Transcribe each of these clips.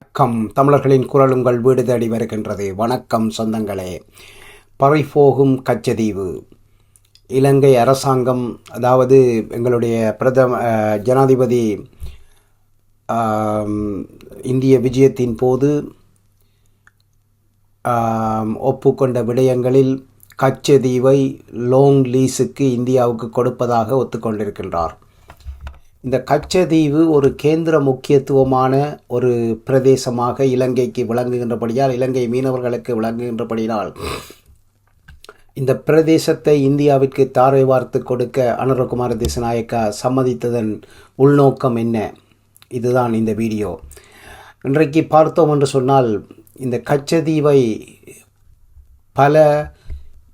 வணக்கம். தமிழர்களின் குரல் உங்கள் வீடு தேடி வருகின்றது. வணக்கம் சொந்தங்களே. பறிபோகும் கச்சதீவு. இலங்கை அரசாங்கம் அதாவது எங்களுடைய பிரதம ஜனாதிபதி இந்திய விஜயத்தின் போது ஒப்புக்கொண்ட விடயங்களில் கச்சதீவை லோங் லீஸுக்கு இந்தியாவுக்கு கொடுப்பதாக ஒத்துக்கொண்டிருக்கின்றார். இந்த கச்சதீவு ஒரு கேந்திர முக்கியத்துவமான ஒரு பிரதேசமாக இலங்கைக்கு விளங்குகின்றபடியால் இலங்கை மீனவர்களுக்கு விளங்குகின்றபடியால் இந்த பிரதேசத்தை இந்தியாவிற்கு தாரை வார்த்து கொடுக்க அனுரகுமார திசநாயக்கா சம்மதித்ததன் உள்நோக்கம் என்ன? இதுதான் இந்த வீடியோ. இன்றைக்கு பார்த்தோம் என்று சொன்னால் இந்த கச்சதீவை பல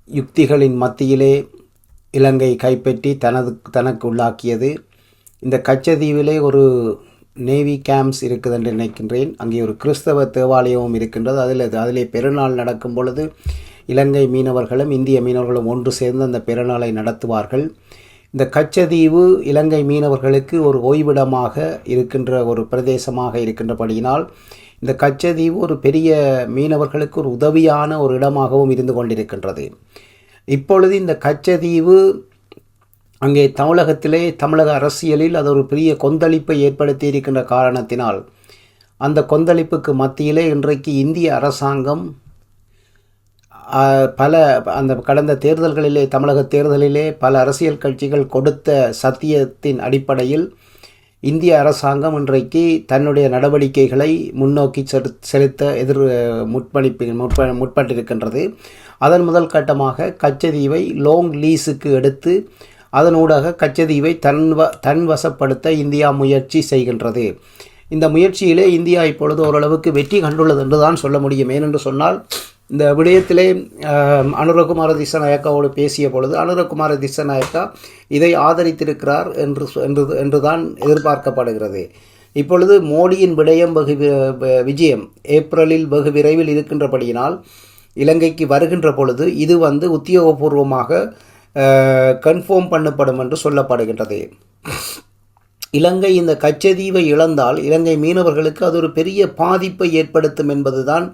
யுக்திகளின் மத்தியிலே இலங்கை கைப்பற்றி தனது தனக்கு உள்ளாக்கியது. இந்த கச்சதீவிலே ஒரு நேவி கேம்ப்ஸ் இருக்குது என்று நினைக்கின்றேன். அங்கே ஒரு கிறிஸ்தவ தேவாலயமும் இருக்கின்றது. அதில் அதிலே பெருநாள் நடக்கும் பொழுது இலங்கை மீனவர்களும் இந்திய மீனவர்களும் ஒன்று சேர்ந்து அந்த பெருநாளை நடத்துவார்கள். இந்த கச்சதீவு இலங்கை மீனவர்களுக்கு ஒரு ஓய்விடமாக இருக்கின்ற ஒரு பிரதேசமாக இருக்கின்றபடியினால் இந்த கச்சதீவு ஒரு பெரிய மீனவர்களுக்கு ஒரு உதவியான ஒரு இடமாகவும் இருந்து கொண்டிருக்கின்றது. இப்பொழுது இந்த கச்சதீவு அங்கே தமிழகத்திலே தமிழக அரசியலில் அது ஒரு பெரிய கொந்தளிப்பை ஏற்படுத்தி இருக்கின்ற காரணத்தினால் அந்த கொந்தளிப்புக்கு மத்தியிலே இன்றைக்கு இந்திய அரசாங்கம் பல அந்த கடந்த தேர்தல்களிலே தமிழக தேர்தலிலே பல அரசியல் கட்சிகள் கொடுத்த சத்தியத்தின் அடிப்படையில் இந்திய அரசாங்கம் இன்றைக்கு தன்னுடைய நடவடிக்கைகளை முன்னோக்கி செலுத்- செலுத்த எதிர் முற்பணிப்பு முற்ப முற்பட்டிருக்கின்றது. அதன் முதல் கட்டமாக கச்சதீவை லோங் லீஸுக்கு எடுத்து அதனூடாக கச்சதீவை தன்வ தன்வசப்படுத்த தன் வசப்படுத்த இந்தியா முயற்சி செய்கின்றது. இந்த முயற்சியிலே இந்தியா இப்பொழுது ஓரளவுக்கு வெற்றி கண்டுள்ளது என்று தான் சொல்ல முடியும். ஏனென்று சொன்னால் இந்த விடயத்திலே அனுரகுமார திசநாயக்காவோடு பேசிய பொழுது அனுரகுமார திசநாயக்கா இதை ஆதரித்திருக்கிறார் என்று சொ- என்று என்றுதான் எதிர்பார்க்கப்படுகிறது. இப்பொழுது மோடியின் விடயம் வெகு விஜயம். ஏப்ரலில் வெகு விரைவில் இருக்கின்றபடியினால் இலங்கைக்கு வருகின்ற பொழுது இது வந்து உத்தியோகபூர்வமாக கன்ஃபார்ம் பண்ணப்படும் என்று சொல்லப்படுகின்றது. இலங்கை இந்த கச்சதீவை இழந்தால் இலங்கை மீனவர்களுக்கு அது ஒரு பெரிய பாதிப்பை ஏற்படுத்தும் என்பதுதான்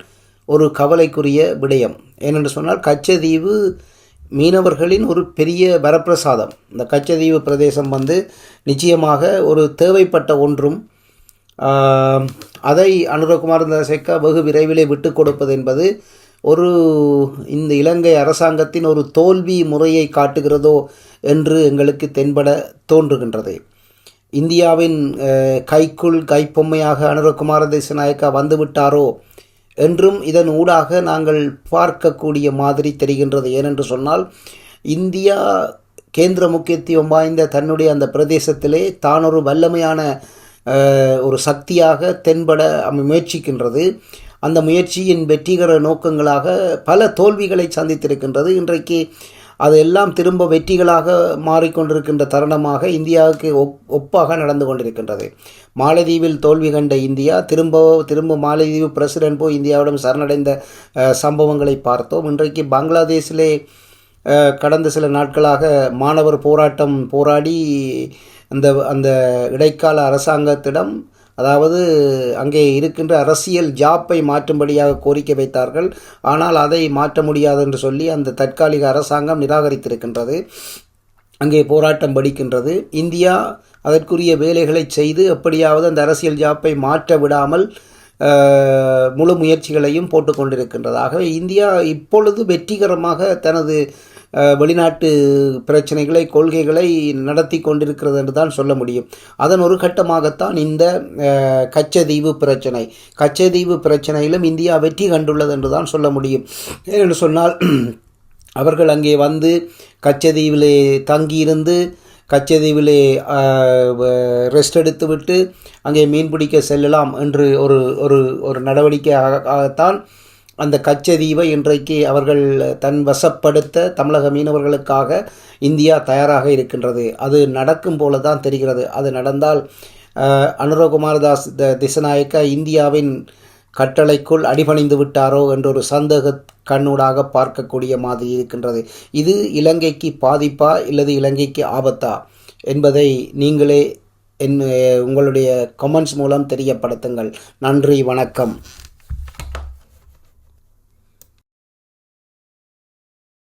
ஒரு கவலைக்குரிய விடயம். ஏனென்று சொன்னால் கச்சதீவு மீனவர்களின் ஒரு பெரிய வரப்பிரசாதம். இந்த கச்சதீவு பிரதேசம் வந்து நிச்சயமாக ஒரு தேவைப்பட்ட ஒன்றும் அதை அனுரகுமார் தசைக்கா வெகு விரைவிலே விட்டு கொடுப்பது என்பது ஒரு இந்த இலங்கை அரசாங்கத்தின் ஒரு தோல்வி முறையை காட்டுகிறதோ என்று எங்களுக்கு தென்பட தோன்றுகின்றது. இந்தியாவின் கைக்குள் கைப்பொம்மையாக அனுரகுமார தேசநாயக்கா வந்துவிட்டாரோ என்றும் இதன் ஊடாக நாங்கள் பார்க்கக்கூடிய மாதிரி தெரிகின்றது. ஏனென்று சொன்னால் இந்தியா கேந்திர முக்கியத்துவம் வாய்ந்த தன்னுடைய அந்த பிரதேசத்திலே தான் ஒரு வல்லமையான ஒரு சக்தியாக தென்பட முயற்சிக்கின்றது. அந்த முயற்சியின் வெற்றிகர நோக்கங்களாக பல தோல்விகளை சந்தித்திருக்கின்றது. இன்றைக்கு அதெல்லாம் திரும்ப வெற்றிகளாக மாறிக்கொண்டிருக்கின்ற தருணமாக இந்தியாவுக்கு ஒப் ஒப்பாக நடந்து கொண்டிருக்கின்றது. மாலதீவில் தோல்வி கண்ட இந்தியா திரும்ப திரும்ப மாலதீவு பிரசிடென்ட் போய் இந்தியாவிடம் சரணடைந்த சம்பவங்களை பார்த்தோம். இன்றைக்கு பங்களாதேஷிலே கடந்த சில நாட்களாக மாணவர் போராட்டம் போராடி அந்த அந்த இடைக்கால அரசாங்கத்திடம் அதாவது அங்கே இருக்கின்ற அரசியல் ஜாப்பை மாற்றும்படியாக கோரிக்கை வைத்தார்கள். ஆனால் அதை மாற்ற முடியாது என்று சொல்லி அந்த தற்காலிக அரசாங்கம் நிராகரித்திருக்கின்றது. அங்கே போராட்டம் படிக்கின்றது. இந்தியா அதற்குரிய வேலைகளை செய்து எப்படியாவது அந்த அரசியல் ஜாப்பை மாற்ற விடாமல் முழு முயற்சிகளையும் போட்டுக்கொண்டிருக்கின்றது. ஆகவே இந்தியா இப்பொழுது வெற்றிகரமாக தனது வெளிநாட்டு பிரச்சனைகளை கொள்கைகளை நடத்தி கொண்டிருக்கிறது என்று தான் சொல்ல முடியும். அதன் ஒரு கட்டமாகத்தான் இந்த கச்சதீவு பிரச்சனை. கச்சதீவு பிரச்சனையிலும் இந்தியா வெற்றி கண்டுள்ளது என்று தான் சொல்ல முடியும். ஏனென்று சொன்னால் அவர்கள் அங்கே வந்து கச்சதீவிலே தங்கியிருந்து கச்சதீவிலே ரெஸ்ட் எடுத்துவிட்டு அங்கே மீன் பிடிக்க செல்லலாம் என்று ஒரு ஒரு ஒரு நடவடிக்கையாகத்தான் அந்த கச்சதீவை இன்றைக்கு அவர்கள் தன் வசப்படுத்த தமிழக மீனவர்களுக்காக இந்தியா தயாராக இருக்கின்றது. அது நடக்கும் போல தான் தெரிகிறது. அது நடந்தால் அனுரகுமார் தாஸ் த- திசநாயக்கா இந்தியாவின் கட்டளைக்குள் அடிபணிந்து விட்டாரோ என்ற ஒரு சந்தேக கண்ணூடாக பார்க்கக்கூடிய மாதிரி இருக்கின்றது. இது இலங்கைக்கு பாதிப்பா இல்லது இலங்கைக்கு ஆபத்தா என்பதை நீங்களே என் உங்களுடைய கமெண்ட்ஸ் மூலம் தெரியப்படுத்துங்கள். நன்றி வணக்கம்.